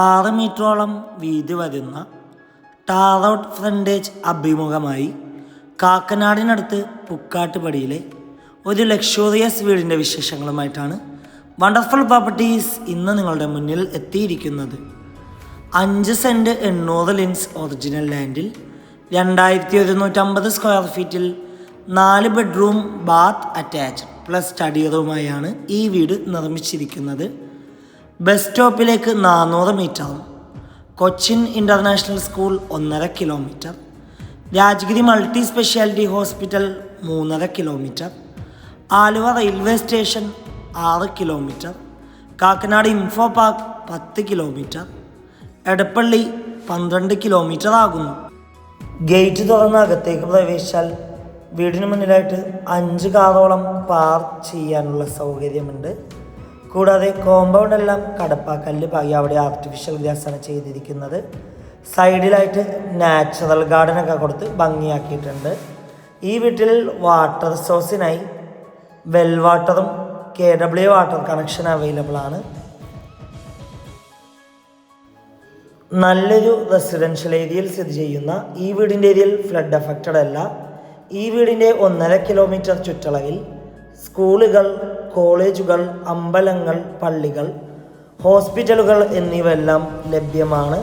ആറ് മീറ്ററോളം വീതി വരുന്ന ടാറൗട്ട് ഫ്രണ്ടേജ് അഭിമുഖമായി കാക്കനാടിനടുത്ത് പുക്കാട്ടുപടിയിലെ ഒരു ലക്ഷൂറിയസ് വീടിന്റെ വിശേഷങ്ങളുമായിട്ടാണ് വണ്ടർഫുൾ പ്രോപ്പർട്ടീസ് ഇന്ന് നിങ്ങളുടെ മുന്നിൽ എത്തിയിരിക്കുന്നത്. അഞ്ച് സെന്റ് എണ്ണൂറ് ലിൻസ് ഒറിജിനൽ ലാൻഡിൽ രണ്ടായിരത്തി ഒരുന്നൂറ്റമ്പത് സ്ക്വയർ ഫീറ്റിൽ നാല് bedroom bath attached plus study റൂമായാണ് ഈ വീട് നിർമ്മിച്ചിരിക്കുന്നത്. ബസ് സ്റ്റോപ്പിലേക്ക് നാനൂറ് മീറ്ററും കൊച്ചിൻ ഇന്റർനാഷണൽ സ്കൂൾ ഒന്നര kilometre Rajagiri multi speciality hospital മൂന്നര കിലോമീറ്റർ ആലുവ റെയിൽവേ സ്റ്റേഷൻ ആറ് കിലോമീറ്റർ കാക്കനാട് ഇൻഫോ പാർക്ക് പത്ത് കിലോമീറ്റർ എടപ്പള്ളി പന്ത്രണ്ട് കിലോമീറ്റർ ആകുന്നു. ഗേറ്റ് തുറന്ന് അകത്തേക്ക് പ്രവേശിച്ചാൽ വീടിന് മുന്നിലായിട്ട് അഞ്ച് കാറോളം പാർക്ക് ചെയ്യാനുള്ള സൗകര്യമുണ്ട്. കൂടാതെ കോമ്പൗണ്ട് എല്ലാം കടപ്പാക്കല്ല് പാകി അവിടെ ആർട്ടിഫിഷ്യൽ ഗ്രാസാണ് ചെയ്തിരിക്കുന്നത്. സൈഡിലായിട്ട് നാച്ചുറൽ ഗാർഡനൊക്കെ കൊടുത്ത് ഭംഗിയാക്കിയിട്ടുണ്ട്. ഈ വീട്ടിൽ വാട്ടർ സോഴ്സിനായി വെൽ വാട്ടറും K W water connection available ആണ്. നല്ലൊരു റെസിഡൻഷ്യൽ ഏരിയയിൽ സ്ഥിതി ചെയ്യുന്ന ഈ വീടിന്റെ ഏരിയയിൽ ഫ്ലഡ് അഫക്റ്റഡ് അല്ല. ഈ വീടിന്റെ ഒന്നര കിലോമീറ്റർ ചുറ്റളവിൽ സ്കൂളുകൾ കോളേജുകൾ അമ്പലങ്ങൾ പള്ളികൾ ഹോസ്പിറ്റലുകൾ എന്നിവയെല്ലാം ലഭ്യമാണ്.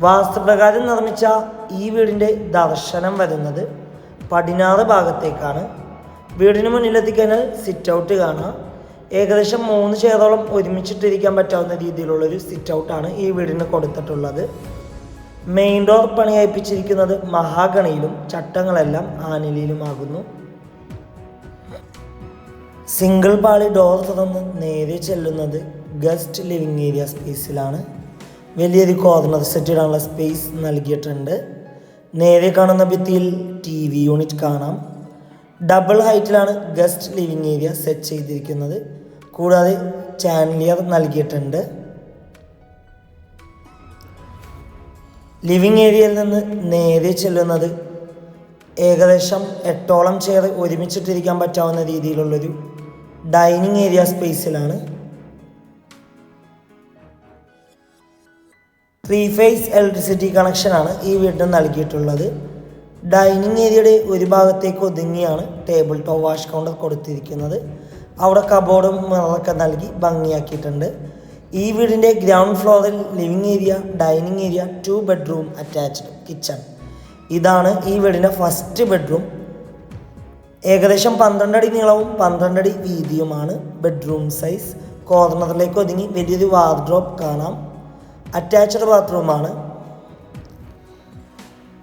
വാസ്തുപ്രകാരം നിർമ്മിച്ച ഈ വീടിന്റെ ദർശനം വരുന്നത് പടിഞ്ഞാറ് ഭാഗത്തേക്കാണ്. വീടിന് മുന്നിലെത്തിക്കഴിഞ്ഞാൽ സിറ്റ് ഔട്ട് കാണാം. ഏകദേശം മൂന്ന് ചെയറോളം ഒരുമിച്ചിട്ടിരിക്കാൻ പറ്റാവുന്ന രീതിയിലുള്ളൊരു സിറ്റ് ഔട്ടാണ് ഈ വീടിന് കൊടുത്തിട്ടുള്ളത്. മെയിൻ ഡോർ പണിയപ്പിച്ചിരിക്കുന്നത് മഹാഗണിയിലും ചട്ടങ്ങളെല്ലാം ആനിലിയിലുമാകുന്നു. സിംഗിൾ പാളി ഡോർ തുറന്ന് നേരെ ചെല്ലുന്നത് ഗസ്റ്റ് ലിവിങ് ഏരിയ സ്പേസിലാണ് വലിയൊരു കോർണർ സെറ്റ് ഇടാനുള്ള സ്പേസ് നൽകിയിട്ടുണ്ട്. നേരെ കാണുന്ന ഭിത്തിയിൽ ടി വി യൂണിറ്റ് കാണാം. ഡബിൾ ഹൈറ്റിലാണ് ഗസ്റ്റ് ലിവിങ് ഏരിയ സെറ്റ് ചെയ്തിരിക്കുന്നത്. കൂടാതെ ചാൻലിയർ നൽകിയിട്ടുണ്ട്. ലിവിങ് ഏരിയയിൽ നിന്ന് നേരെ ചെല്ലുന്നത് ഏകദേശം എട്ടോളം ചെയർ ഒരുമിച്ചിട്ടിരിക്കാൻ പറ്റാവുന്ന രീതിയിലുള്ളൊരു ഡൈനിങ് ഏരിയ സ്പേസിലാണ്. ത്രീ ഫേസ് ഇലക്ട്രിസിറ്റി കണക്ഷനാണ് ഈ വീടിന് നൽകിയിട്ടുള്ളത്. ഡൈനിങ് ഏരിയയുടെ ഒരു ഭാഗത്തേക്ക് ഒതുങ്ങിയാണ് ടേബിൾ ടോപ്പ് വാഷ് കൗണ്ടർ കൊടുത്തിരിക്കുന്നത്. അവിടെ കബോർഡും മറൊക്കെ നൽകി ഭംഗിയാക്കിയിട്ടുണ്ട്. ഈ വീടിന്റെ ഗ്രൗണ്ട് ഫ്ലോറിൽ living area dining area two bedroom attached kitchen ഇതാണ് ഈ വീടിന്റെ ഫസ്റ്റ് ബെഡ്റൂം ഏകദേശം പന്ത്രണ്ട് അടി നീളവും പന്ത്രണ്ട് അടി വീതിയുമാണ് ബെഡ്റൂം സൈസ് കോർണറിലേക്ക് ഒതുങ്ങി വലിയൊരു വാർഡ്രോപ്പ് കാണാം. അറ്റാച്ച്ഡ് ബാത്റൂമാണ്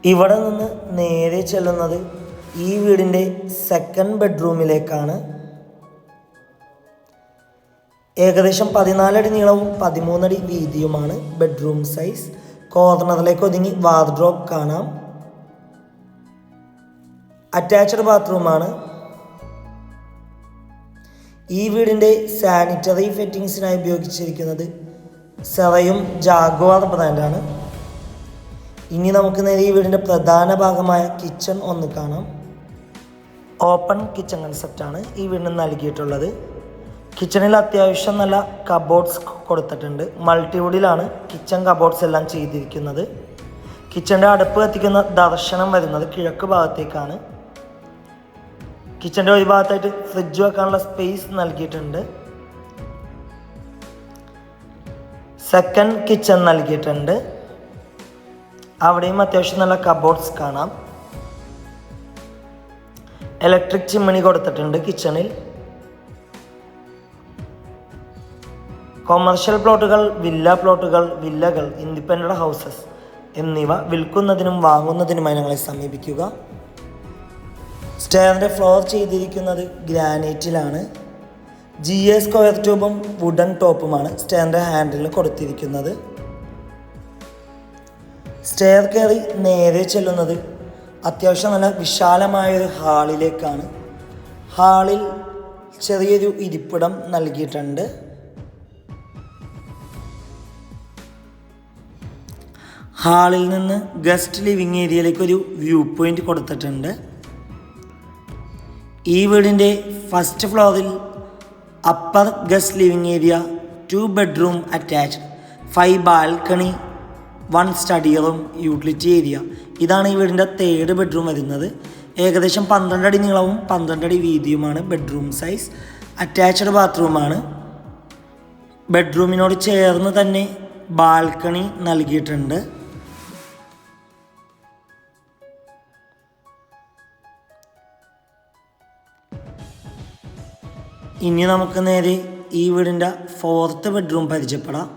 ഇവിടെ നിന്ന് നേരെ ചെല്ലുന്നത് ഈ വീടിന്റെ സെക്കൻഡ് ബെഡ്റൂമിലേക്കാണ് ഏകദേശം പതിനാലടി നീളവും പതിമൂന്നടി വീതിയുമാണ് ബെഡ്റൂം സൈസ് കോർണറിലേക്ക് ഒതുങ്ങി വാർഡ്രോപ്പ് കാണാം. അറ്റാച്ച്ഡ് ബാത്റൂമാണ് ഈ വീടിന്റെ സാനിറ്ററി ഫിറ്റിങ്സിനായി ഉപയോഗിച്ചിരിക്കുന്നത് സെറയും ജാഗ്വാർ ബ്രാൻഡാണ് ഇനി നമുക്ക് നേരെ ഈ വീടിന്റെ പ്രധാന ഭാഗമായ കിച്ചൺ ഒന്ന് കാണാം. ഓപ്പൺ കിച്ചൺ കൺസെപ്റ്റാണ് ഈ വീടിന് നൽകിയിട്ടുള്ളത്. കിച്ചണിൽ അത്യാവശ്യം നല്ല കബോർഡ്സ് കൊടുത്തിട്ടുണ്ട്. മൾട്ടിവുഡിലാണ് കിച്ചൺ കബോർഡ്സ് എല്ലാം ചെയ്തിരിക്കുന്നത്. കിച്ചന്റെ അടുപ്പ് കത്തിക്കുന്ന ദർശനം വരുന്നത് കിഴക്ക് ഭാഗത്തേക്കാണ്. കിച്ചന്റെ ഒരു ഭാഗത്തായിട്ട് ഫ്രിഡ്ജ് വെക്കാനുള്ള സ്പേസ് നൽകിയിട്ടുണ്ട്. സെക്കൻഡ് കിച്ചൺ നൽകിയിട്ടുണ്ട്. അവിടെയും അത്യാവശ്യം നല്ല കബോർഡ്സ് കാണാം. ഇലക്ട്രിക് ചിമ്മിണി കൊടുത്തിട്ടുണ്ട് കിച്ചണിൽ കൊമേഴ്ഷ്യൽ പ്ലോട്ടുകൾ വില്ല പ്ലോട്ടുകൾ വില്ലകൾ ഇൻഡിപെൻഡന്റ് ഹൗസസ് എന്നിവ വിൽക്കുന്നതിനും വാങ്ങുന്നതിനുമായി ഞങ്ങളെ സമീപിക്കുക. സ്റ്റെയറിന്റെ ഫ്ലോർ ചെയ്തിരിക്കുന്നത് ഗ്രാനൈറ്റിലാണ്. ജി എ സ്ക്വയർ ട്യൂബും വുഡൻ ടോപ്പുമാണ് സ്റ്റെയറിന്റെ ഹാൻഡിൽ കൊടുത്തിരിക്കുന്നത്. സ്റ്റെയർ കയറി നേരെ ചെല്ലുന്നത് അത്യാവശ്യം നല്ല വിശാലമായൊരു ഹാളിലേക്കാണ് ഹാളിൽ ചെറിയൊരു ഇരിപ്പിടം നൽകിയിട്ടുണ്ട്. ഹാളിൽ നിന്ന് ഗസ്റ്റ് ലിവിങ് ഏരിയയിലേക്ക് ഒരു വ്യൂ പോയിന്റ് കൊടുത്തിട്ടുണ്ട്. ഈ വീടിന്റെ ഫസ്റ്റ് ഫ്ലോറിൽ upper guest living area two bedroom attached five balcony one study room utility area ഇതാണ് ഈ വീടിന്റെ തേർഡ് ബെഡ്റൂം വരുന്നത്. ഏകദേശം പന്ത്രണ്ട് അടി നീളവും പന്ത്രണ്ട് അടി വീതിയുമാണ് ബെഡ്റൂം സൈസ് അറ്റാച്ച്ഡ് ബാത്റൂമാണ് ബെഡ്റൂമിനോട് ചേർന്ന് തന്നെ ബാൽക്കണി നൽകിയിട്ടുണ്ട്. ഇനി നമുക്ക് നേരെ ഈ വീടിന്റെ ഫോർത്ത് ബെഡ്റൂം പരിചയപ്പെടാം.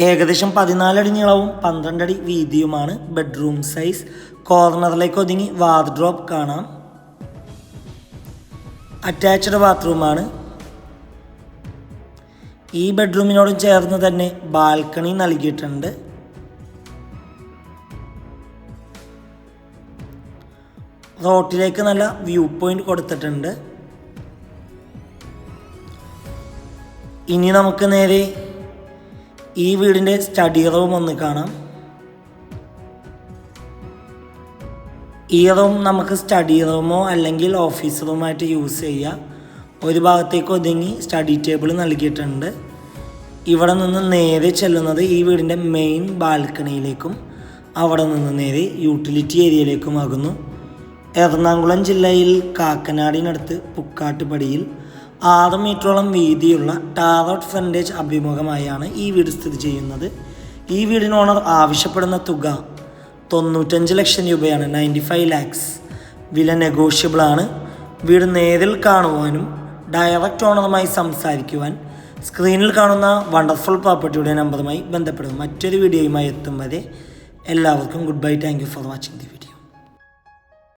ഏകദേശം പതിനാലടി നീളവും പന്ത്രണ്ടടി വീതിയുമാണ് ബെഡ്റൂം സൈസ് കോർണറിലേക്ക് ഒതുങ്ങി വാർഡ്രോപ്പ് കാണാം. അറ്റാച്ച്ഡ് ബാത്റൂമാണ് ഈ ബെഡ്റൂമിനോട് ചേർന്ന് തന്നെ ബാൽക്കണി നൽകിയിട്ടുണ്ട്. റോട്ടിലേക്ക് നല്ല വ്യൂ പോയിന്റ് കൊടുത്തിട്ടുണ്ട്. ഇനി നമുക്ക് നേരെ ഈ വീടിന്റെ സ്റ്റഡി റൂം ഒന്ന് കാണാം. ഈ റൂം നമുക്ക് സ്റ്റഡി റൂമോ അല്ലെങ്കിൽ ഓഫീസ് റൂമായിട്ട് യൂസ് ചെയ്യാം. ഒരു ഭാഗത്തേക്ക് ഒതുങ്ങി സ്റ്റഡി ടേബിൾ നൽകിയിട്ടുണ്ട്. ഇവിടെ നിന്ന് നേരെ ചെല്ലുന്നത് ഈ വീടിന്റെ മെയിൻ ബാൽക്കണിയിലേക്കും അവിടെ നിന്ന് നേരെ യൂട്ടിലിറ്റി ഏരിയയിലേക്കും ഏരിയയിലേക്കുമാകുന്നു എറണാകുളം ജില്ലയിൽ കാക്കനാടിനടുത്ത് പുക്കാട്ടുപടിയിൽ ആറ് മീറ്ററോളം വീതിയുള്ള ടാറോട്ട് ഫ്രണ്ടേജ് അഭിമുഖമായാണ് ഈ വീട് സ്ഥിതി ചെയ്യുന്നത്. ഈ വീടിന് ഓണർ ആവശ്യപ്പെടുന്ന തുക തൊണ്ണൂറ്റഞ്ച് ലക്ഷം രൂപയാണ് നയന്റി ഫൈവ് ലാക്സ് വില നെഗോഷ്യബിളാണ് വീട് നേരിൽ കാണുവാനും ഡയറക്റ്റ് ഓണറുമായി സംസാരിക്കുവാൻ സ്ക്രീനിൽ കാണുന്ന വണ്ടർഫുൾ പ്രോപ്പർട്ടിയുടെ നമ്പറുമായി ബന്ധപ്പെടും മറ്റൊരു വീഡിയോയുമായി എത്തും വരെ എല്ലാവർക്കും good bye thank you for watching the